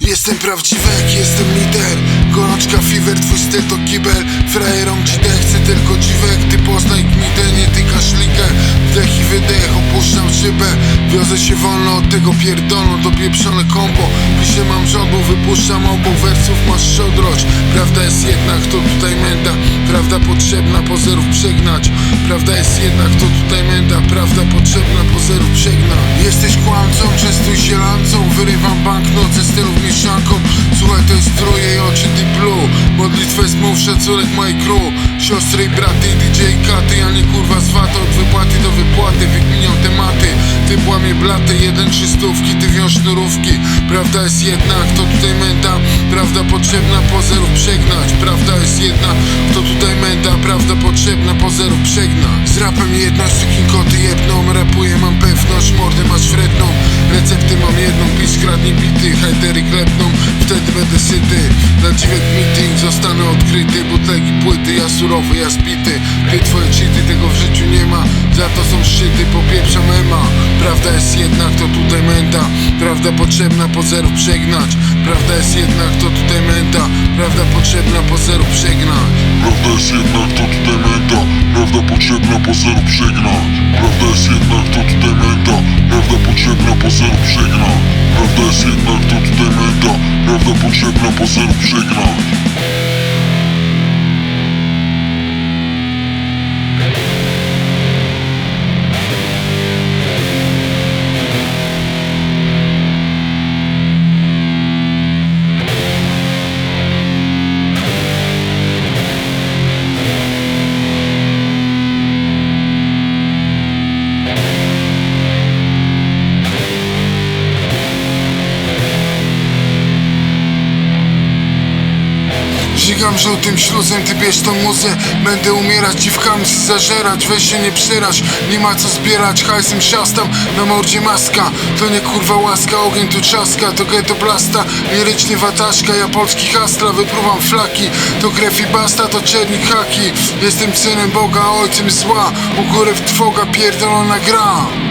Jestem prawdziwek, jestem lider. Gorączka, fever, twój styl to kibel. Frajerom ci chcę tylko dziwek Ty poznaj gnidę, nie ty kaszlikę Wdech i wydech, opuszczam szybę. Wiozę się wolno od tego pierdolą To pieprzone kombo Piszę mam rządu, wypuszczam obok wersów Masz szodroć Prawda jest jednak, to tutaj menda Prawda potrzebna, pozerów przegnać Prawda jest jednak, to tutaj menda Prawda potrzebna, pozerów przegna Jesteś kłamcą, częstuj się lancą Wyrywam banknot ze stylów mieszanką. Słuchaj, to jest troje i oczy deep blue Modlitwę smów, szacunek mojej crew. Siostry i braty, DJ Ty płamie blaty, jeden trzystówki Ty wiąż sznurówki Prawda jest jednak, to tutaj menda? Prawda potrzebna, pozerów przegnać. Prawda jest jedna, to tutaj menda? Prawda potrzebna, pozerów przegnać. Z rapem jedność, sukin koty jebną. Rapuję, mam pewność, mordę masz wredną Recepty mam jedną, pisz kradnie bity Hajdery klepną, wtedy będę syty. Na dziwek meeting zostanę odkryty. Butlegi, płyty, ja surowy, ja spity. Ty twoje nie ma. Za to są szczyty, popieprza mema. Prawda jest jednak, to tutaj menda Prawda potrzebna, pozerów przegnać. Prawda jest jednak, to tutaj menda Prawda potrzebna, pozerów przegnać. Prawda jest jednak, to tutaj menda Prawda potrzebna, pozerów przegnać. Prawda jest jednak, to tutaj menda Prawda potrzebna, pozerów przegnać. Prawda jest jednak, to tutaj menda Prawda potrzebna, pozerów przegnać Żygam żółtym śluzem, ty bierz tą muzę. Będę umierać, dziwkami się zażerać. Weź się nie przyrać, nie ma co zbierać. Hajsem siastam, na mordzie maska. To nie kurwa łaska, ogień tu trzaska. To ghetto blasta, lirycznie wataszka. Ja polski hastra, wypruwam flaki. To krew i basta, to czernik haki. Jestem synem Boga, ojcem zła. U góry w trwoga, pierdolona gra